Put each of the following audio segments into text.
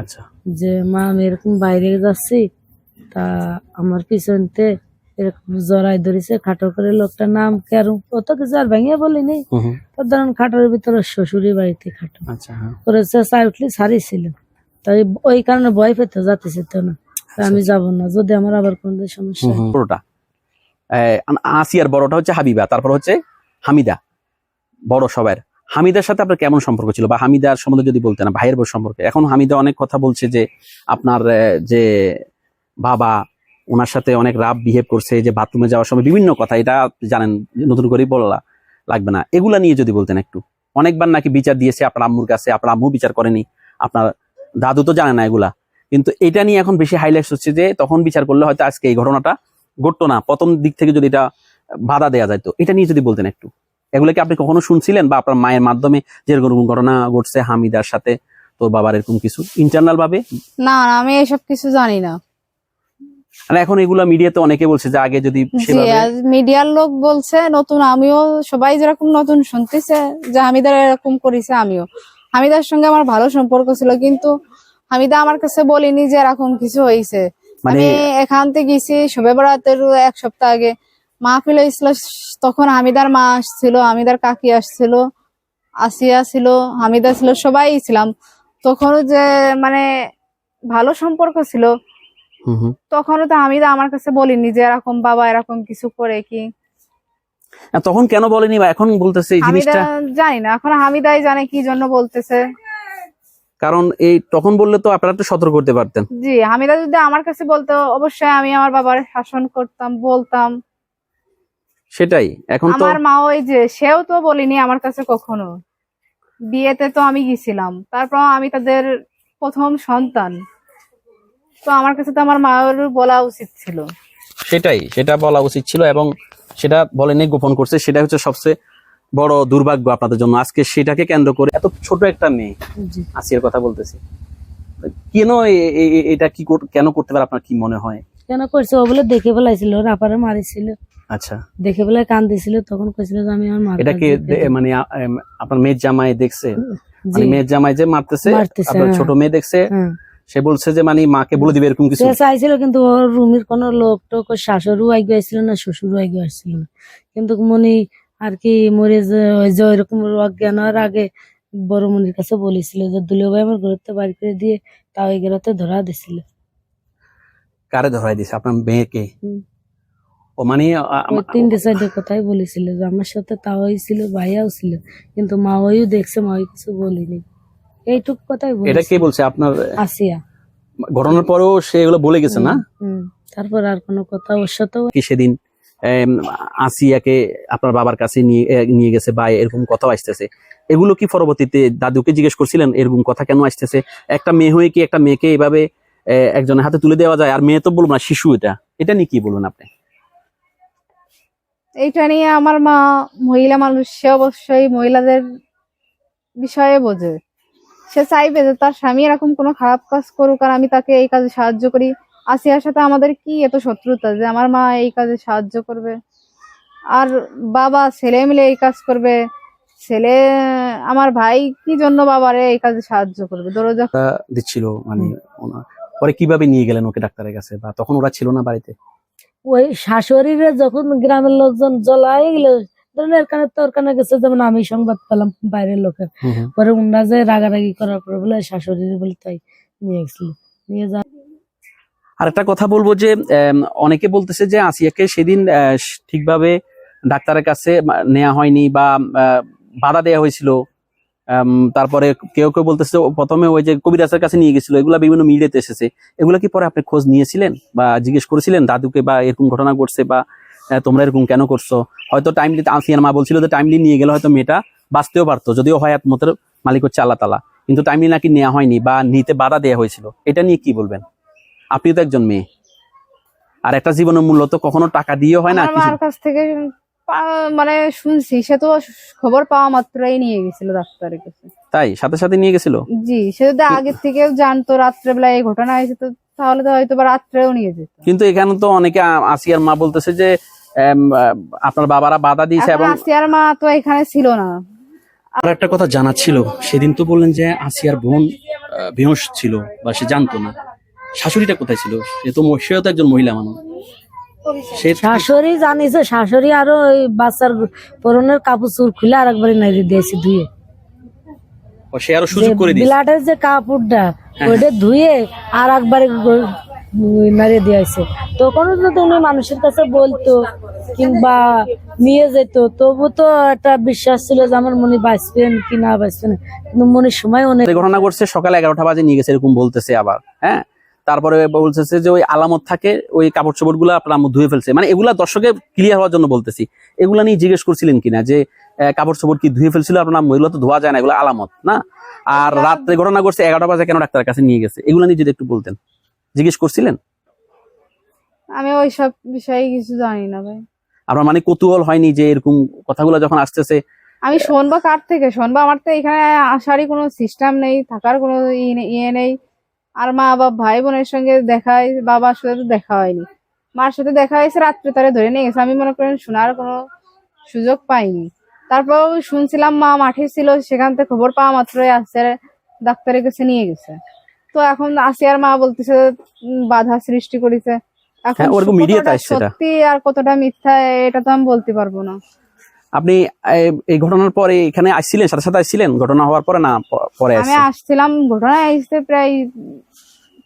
আচ্ছা। যে মা আমি এরকম বাইরে যাচ্ছি তা আমার পিছনতে এরকম জড়াই ধরেছে খাটো করে লোকটার নাম কেরম অত কিছু আর ভেঙে বলিনি। তো ধরেন খাটোর ভিতরে শ্বশুরি বাড়িতে খাটো। আচ্ছা হ্যাঁ। করে চাই উঠলে সারিছিল তাই ওই কারণে ভয় পেতে যাতেছে তো না। আমি যাব না যদি আমার আবার কোন সমস্যা। বড়টা। আসিয়ার বড়টা হচ্ছে হাবিবা তারপর হচ্ছে হামিদা। বড় সবার। হামিদার সাথে আপনার কেমন সম্পর্ক ছিল? বা হামিদার সম্বন্ধে যদি বলতেন, ভাইয়ের বউ সম্পর্কে। এখন হামিদা অনেক কথা বলছে যে, আপনার যে বাবা, ওনার সাথে অনেক রাব বিহেভ করছে, যে বাথরুমে যাওয়ার সময় বিভিন্ন কথা, এটা জানেন, নতুন করে বলা লাগবে না। এগুলা নিয়ে যদি বলতেন একটু। অনেকবার নাকি বিচার দিয়েছে আপনার আম্মুর কাছে, আপনার আম্মু বিচার করেনি, আপনার দাদু তো জানে না এগুলা। কিন্তু এটা নিয়ে এখন বেশি হাইলাইটস হচ্ছে যে, তখন বিচার করলে হয়তো আজকে এই ঘটনাটা ঘটতো না। প্রথম দিক থেকে যদি এটা বাধা দেওয়া যায় তো। এটা নিয়ে যদি বলতেন একটু। এগুলো কি আপনি কখনো শুনছিলেন? বা আপনার মায়ের মাধ্যমে যে এরকম ঘটনা ঘটছে হামিদার সাথে তোর বাবার এরকম কিছু? ইন্টারনাল ভাবে? না আমি এসব কিছু জানি না। আর এখন এগুলা মিডিয়াতে অনেকে বলছে যে আগে যদি মিডিয়ার লোক বলছে নতুন আমিও সবাই যেরকম নতুন শুনতেছে যে হামিদার এরকম করেছে আমিও। হামিদার সঙ্গে আমার ভালো সম্পর্ক ছিল কিন্তু হামিদা আমার কাছে বলিনি যে এরকম কিছু হয়েছে। মানে এখান থেকে গেছি শবে বরাতের এক সপ্তাহ আগে। মাহফিল হয়েছিল তখন হামিদার মা আসছিল হামিদার কাকি আসছিল আসিয়া ছিল হামিদা ছিল সবাই ছিলাম। তখনও যে মানে ভালো সম্পর্ক ছিল। তখনও তো হামিদা আমার কাছে বলিনি যে এরকম বাবা এরকম কিছু করে কি। তখন কেন বলেনি বা এখন বলতেছে এই জিনিসটা? জানি না এখন হামিদাই জানে কি জন্য বলতেছে। কারণ এই তখন বললে তো আপনারা একটু সতর্ক করতে পারতেন। জি হামিদা যদি আমার কাছে বলতো অবশ্যই আমি আমার বাবার শাসন করতাম বলতাম। সেটাই। এখন তো আমার মা ওই যে সেও তো বলিনি আমার কাছে কখনো। বিয়েতে তো আমি গেছিলাম। তারপর আমি তাদের প্রথম সন্তান। তো আমার কাছে তো আমার মায়ের বলা উচিত ছিল। সেটাই সেটা বলা উচিত ছিল এবং সেটা বলেনি গোপন করছে। সেটা হচ্ছে সবচেয়ে বড় দুর্ভাগ্য আপনাদের জন্য। আজকে সেটাকে কেন্দ্র করে এত ছোট একটা মেয়ে। আসিয়ার কথা বলতেছি। কেন এটা কি কর- কেন করতে পারে? আপনার কি মনে হয়? কেন করছে? ও বলে দেখে ফেলাইছিল ওর আপারে মারিছিল। আচ্ছা। দেখে ফেলে কান দিছিল তখন কইছিল যে আমি আমার মার এটা কি মানে আপনার মেয়ের জামাই দেখছে? মানে মেয়ের জামাই যে মারতেছে আপনার হ্যাঁ। ছোট মেয়ে দেখছে হ্যাঁ। সে বলছে যে মানে মাকে বলে দিবে এরকম কিছু? চাইছিল কিন্তু ওর রুমের কোনো লোক টোক শাশুড়ও আগে আসছিল না শ্বশুরও আগে আসছিল না। কিন্তু মনি আর কি মরে যে ওই যে ওইরকম অজ্ঞান হওয়ার আগে বড় মনির কাছে বলেছিল যে দুলিয়া ভাই আমার ঘরতে বাড়ি করে দিয়ে তা ওই গেরাতে ধরা দিছিল। কারে ধরাই দিছে? আপনার মেয়েকে। ও মানে তিনটে চারটে কথাই বলেছিল যে আমার সাথে তাওই ছিল ভাইয়াও ছিল। কিন্তু মা ওইও দেখছে মা কিছু বলিনি। এইটুক কথাই এটা কে বলছে? আপনার আসিয়া। ঘটনার পরেও সে এগুলো বলে গেছে না? তারপর আর কোনো কথা ওর সাথেও কি সেদিন আসিয়াকে আপনার বাবার কাছে নিয়ে নিয়ে গেছে বা এরকম কথা আসতেছে। এগুলো কি পরবর্তীতে দাদুকে জিজ্ঞেস করছিলেন? এরকম কথা কেন আসতেছে? একটা মেয়ে হয়ে কি একটা মেয়েকে এভাবে একজনের হাতে তুলে দেওয়া যায়? আর মেয়ে তো বলব না শিশু এটা। এটা নিয়ে কি বলবেন আপনি? এইটা নিয়ে আমার মা মহিলা মানুষ সে অবশ্যই মহিলাদের বিষয়ে বোঝে। সে চাইবে যে তার স্বামী এরকম কোনো খারাপ কাজ করুক আর আমি তাকে এই কাজে সাহায্য করি। আসিয়ার সাথে আমাদের কি এত শত্রুতা যে আমার মা এই কাজে সাহায্য করবে? আর বাবা ছেলে মিলে এই কাজ করবে। ছেলে আমার ভাই কি জন্য বাবারে এই কাজে সাহায্য করবে? দরজা দিচ্ছিল মানে পরে কীভাবে নিয়ে গেলেন ওকে ডাক্তারের কাছে? বা তখন ওরা ছিল না বাড়িতে? ওই শাশুড়িরা যখন গ্রামের লোকজন জ্বলাই গেল ধরেন এর কানে তোর কানে গেছে যেমন আমি সংবাদ পেলাম বাইরের লোকের। পরে উনরা যে রাগারাগি করার পর বলে শাশুড়ি বলে তাই নিয়ে গেছিল। নিয়ে যা। আর একটা কথা বলব যে অনেকে বলতেছে যে আসিয়াকে সেদিন আহ, ঠিকভাবে ডাক্তারের কাছে নেওয়া হয়নি বা বাধা দেওয়া হয়েছিল। তারপরে কেউ কেউ বলতেছে প্রথমে ওই যে কবিরাজের কাছে নিয়ে গেছিল এগুলা বিভিন্ন মিডিয়াতে এসেছে। এগুলা কি পরে আপনি খোঁজ নিয়েছিলেন বা জিজ্ঞেস করেছিলেন দাদুকে বা এরকম ঘটনা ঘটছে বা তোমরা এরকম কেন করছ? হয়তো টাইমলি আসিয়ার মা বলছিল যে টাইমলি নিয়ে গেলে হয়তো মেয়েটা বাঁচতেও পারতো যদিও হয়াত মতের মালিক হচ্ছে আল্লাহ তালা কিন্তু টাইমলি নাকি নেওয়া হয়নি বা নিতে বাধা দেওয়া হয়েছিল। এটা নিয়ে কি বলবেন? আপনি তো একজন মেয়ে। আর একটা জীবনের মূল্য তো কখনো টাকা দিয়ে হয় না আমার কিছু থেকে মানে শুনছি সে তো খবর পাওয়া মাত্রই নিয়ে গেছিল ডাক্তারের কাছে। তাই? সাথে সাথে নিয়ে গেছিল? জি সে যদি আগের থেকেও জানতো রাত্রে রাত্রেবেলা এই ঘটনা হয়েছে তো তাহলে তো হয়তো বা রাত্রেও নিয়ে যেত। কিন্তু এখানে তো অনেকে আসিয়ার মা বলতেছে যে আহ, আপনার বাবারা বাধা দিয়েছে এবং আসিয়ার মা তো এখানে ছিল না। আর একটা কথা জানা ছিল সেদিন তো বললেন যে আসিয়ার বোন আহ, বেহুঁশ ছিল বা সে জানতো না। শাশুড়িটা কোথায় ছিল? সে তো সেও তো একজন মহিলা মানুষ। শাশুড়ি জানিছে শাশুড়ি আরও ওই বাচ্চার পরনের কাপড় চুর খুলে আর একবার নাইরে দিয়েছে ধুয়ে। সে আরও সুযোগ করে দিয়েছে। বিলাটের যে কাপড়টা ওইটা ধুয়ে আর একবারে মেরে দিয়েছে। তখন যদি উনি মানুষের কাছে বলতো কিংবা নিয়ে যেত। তবু তো একটা বিশ্বাস ছিল যে আমার মনে বাঁচবেন কি না বাঁচবেন কিন্তু মনের সময় অনেক ঘটনা ঘটছে সকালে এগারোটা বাজে নিয়ে গেছে এরকম বলতেছে আবার হ্যাঁ? তারপরে বলতেছে যে ওই আলামত থাকে ওই কাপড় চোপড়গুলো আপনার আম্মু ধুয়ে ফেলছে। মানে এগুলা দর্শকে ক্লিয়ার হওয়ার জন্য বলতেছি। এগুলা নিয়ে জিজ্ঞেস করছিলেন কিনা যে কাপড় চোপড় কি ধুয়ে ফেলছিল আপনার আম্মু? এগুলো তো ধোয়া যায় না এগুলো আলামত না? আর রাত্রে ঘটনা করছে এগারোটা বাজে কেন ডাক্তারের কাছে নিয়ে গেছে? এগুলো নিয়ে যদি একটু বলতেন। জিজ্ঞেস করছিলেন? আমি ওই সব বিষয়ে কিছু জানি না ভাই। আপনার মানে কৌতূহল হয়নি যে এরকম কথাগুলো যখন আসতেছে? আমি শুনব কার থেকে? শুনব আমার তো এখানে আসারই কোনো সিস্টেম নেই থাকার কোনো ইয়ে নেই। আর মা বাবা ভাই বোনের সঙ্গে দেখা বাবার সাথে তো দেখা হয়নি। মার সাথে দেখা হয়েছে রাত্রে তারা ধরে নিয়ে গেছে। আমি মনে করেন শোনার কোনো সুযোগ পাইনি। তারপর শুনছিলাম মা মাঠে ছিল সেখান থেকে খবর পাওয়া মাত্রই আসছে ডাক্তারের কাছে নিয়ে গেছে। তো এখন আসিয়ার মা বলতেছে বাধা সৃষ্টি করেছে। এখন হ্যাঁ। সত্যি আর কতটা মিথ্যা এটা তো আমি বলতে পারব না। আপনি এই ঘটনার পরে এখানে আসছিলেন সাথে সাথে আসছিলেন? ঘটনা হওয়ার পরে না পরে আমি আসছিলাম ঘটনা আসতে প্রায়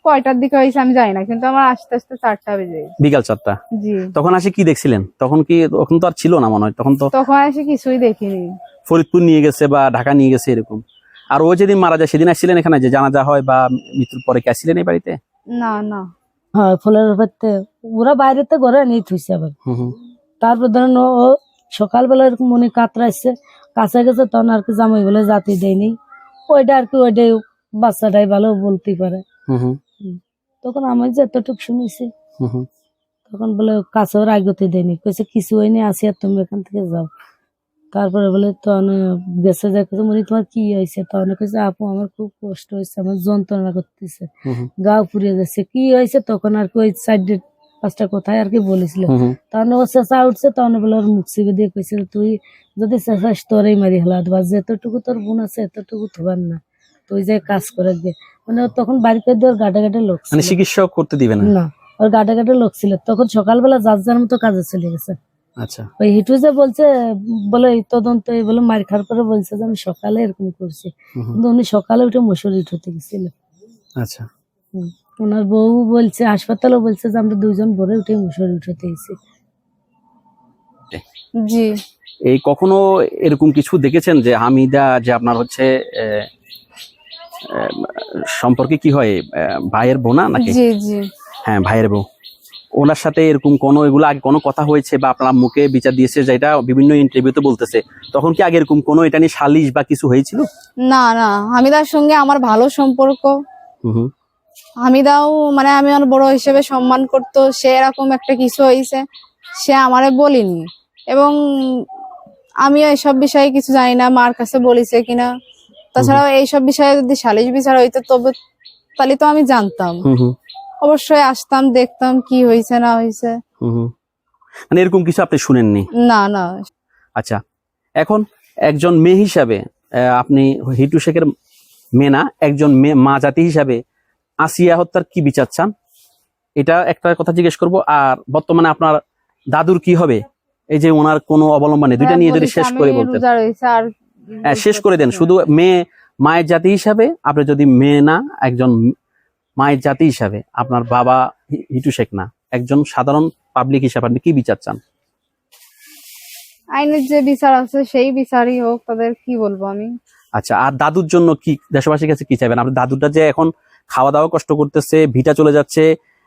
কয়টার দিকে হয়েছে আমি জানি না কিন্তু আমার আস্তে আস্তে চারটা বেজে গেছে। বিকাল চারটা? জি। তখন আসে কি দেখছিলেন? তখন কি তখন তো আর ছিল না মনে হয় তখন তো তখন এসে কিছুই দেখিনি। ফরিদপুর নিয়ে গেছে বা ঢাকা নিয়ে গেছে এরকম। আর ও যেদিন মারা যায় সেদিন আসছিলেন এখানে? যে জানাজা হয় বা মৃত্যুর পরে কি আসছিলেন এই বাড়িতে? না না। হ্যাঁ ফুলের ওরা বাইরে তো ঘরে নিয়ে থুইছে আবার। হুম হুম। তারপর ধরেন ও সকালবেলা এরকম মনে কাতরাইছে কাছে গেছে তখন আর কি জামাই বলে জাতি দেয়নি। ওইটা আর কি ওইটাই বাচ্চাটাই ভালো বলতে পারে। তখন আমি যতটুকু শুনেছি তখন বলে কাছেও রাগতে দেয়নি। কইছে কিছু হয়নি আসি আর তুমি এখান থেকে যাও। তারপরে বলে তখন গেছে কিছু মনে তোমার কি হয়েছে? তখন কইছে আপু আমার খুব কষ্ট হয়েছে আমার যন্ত্রণা করতেছে। গা পুড়িয়ে যাচ্ছে। কি হয়েছে? তখন আর কি ওই সাইডে পাঁচটা কোথায় আর কি বলেছিল। তখন ও চেঁচা উঠছে তখন বলে ওর মুখ চিপে দিয়ে কইছিল তুই যদি চেঁচাস তোরই মারি হেলা দেবা যেতটুকু তোর বোন আছে এতটুকু থবার না। তুই যে কাজ করে গে মানে তখন বাড়িতে দিয়ে ওর গাটে গাটে লোক মানে চিকিৎসা করতে দিবে না? না ওর গাটে গাটে লোক ছিল। তখন সকালবেলা যার যার মতো কাজে চলে গেছে। আচ্ছা। ওই হিটু যে বলছে বলে এই তদন্ত এই বলে মার খাওয়ার পরে বলছে যে আমি সকালে এরকম করছি। কিন্তু উনি সকালে উঠে মশুরি উঠতে গেছিল। আচ্ছা। হুম। ওনার বউ বলছে হাসপাতালও বলছে যে আমরা দুইজন ভোরে উঠে মশুরি উঠতে গেছি জি। এই কখনো এরকম কিছু দেখেছেন যে হামিদা যে আপনার হচ্ছে সম্পর্কে কি হয় আহ, ভাইয়ের বোনা নাকি? জি জি। হ্যাঁ ভাইয়ের বউ। ওনার সাথে এরকম কোনো এগুলো আগে কোনো কথা হয়েছে বা আপনার মুখে বিচার দিয়েছে যেটা বিভিন্ন ইন্টারভিউতে বলতেছে? তখন কি আগে এরকম কোনো এটা নিয়ে সালিশ বা কিছু হয়েছিল? না না। হামিদার সঙ্গে আমার ভালো সম্পর্ক। হুম হুম, হামিদাও মানে আমি আমার বড় হিসেবে সম্মান করতো সে এরকম একটা কিছু হয়েছে সে আমারে বলিনি। এবং আমিও এসব বিষয়ে কিছু জানি না মার কাছে বলিছে কিনা। তাছাড়াও এইসব বিষয়ে যদি সালিশ বিচার হইতো তবে তাহলে তো আমি জানতাম। অবশ্যই আসতাম দেখতাম কি হয়েছে না হয়েছে। মানে এরকম কিছু আপনি শুনেননি? না না। আচ্ছা এখন একজন মেয়ে হিসাবে আপনি হিটু শেখের মেয়ে না একজন মেয়ে মা জাতি হিসাবে আসিয়া হত্যার কি বিচার চান? এটা একটা কথা জিজ্ঞেস করব। আর বর্তমানে আপনার দাদুর কি হবে? এই যে ওনার কোনো অবলম্বন নেই। দুইটা নিয়ে যদি শেষ করে বলতেন। আর হ্যাঁ শেষ করে দেন। শুধু মেয়ে মায়ের জাতি হিসাবে আপনি যদি মেয়ে না একজন মায়ের জাতি হিসাবে আপনার বাবা হিটু শেখ না। একজন সাধারণ পাবলিক হিসাবে আপনি কি বিচার চান? আইনের যে বিচার আছে সেই বিচারই হোক তাদের কি বলব আমি? আচ্ছা আর দাদুর জন্য কি দেশবাসীর কাছে কি চাইবেন? আপনি দাদুটা যে এখন খাওয়া দাওয়া কষ্ট করতেছে ভিটা চলে যাচ্ছে।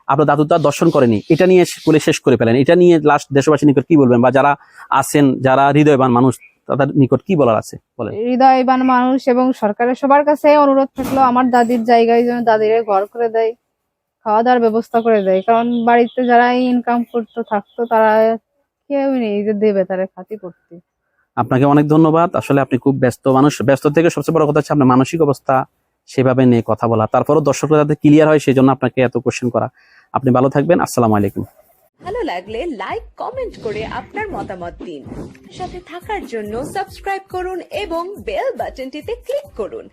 আপনার দাদু তার দর্শন করেনি। এটা নিয়ে বলে শেষ করে ফেলেন। এটা নিয়ে লাস্ট দেশবাসীর নিকট কি বলবেন বা যারা আছেন যারা হৃদয়বান মানুষ তাদের নিকট কি বলার আছে? বলেন। হৃদয়বান মানুষ এবং সরকারের সবার কাছে অনুরোধ থাকল আমার দাদির জায়গায় যেন দাদিরে ঘর করে দেয় খাওয়া দাওয়ার ব্যবস্থা করে দেয়। কারণ বাড়িতে যারা ইনকাম করতো থাকতো তারা কেউ নেই যে দেবে তারা খাতি করতে। আপনাকে অনেক ধন্যবাদ। আসলে আপনি খুব ব্যস্ত মানুষ। ব্যস্ত থেকে সবচেয়ে বড় কথা হচ্ছে আপনার মানসিক অবস্থা। সেভাবে নিয়ে কথা বলা। তারপরও দর্শকরা যাতে ক্লিয়ার হয় সেই জন্য আপনাকে এত কোশ্চেন করা। আপনি ভালো থাকবেন, আসসালামু আলাইকুম। ভালো লাগলে লাইক কমেন্ট করে আপনার মতামত দিন। সাথে থাকার জন্য সাবস্ক্রাইব করুন এবং বেল বাটনটিতে ক্লিক করুন।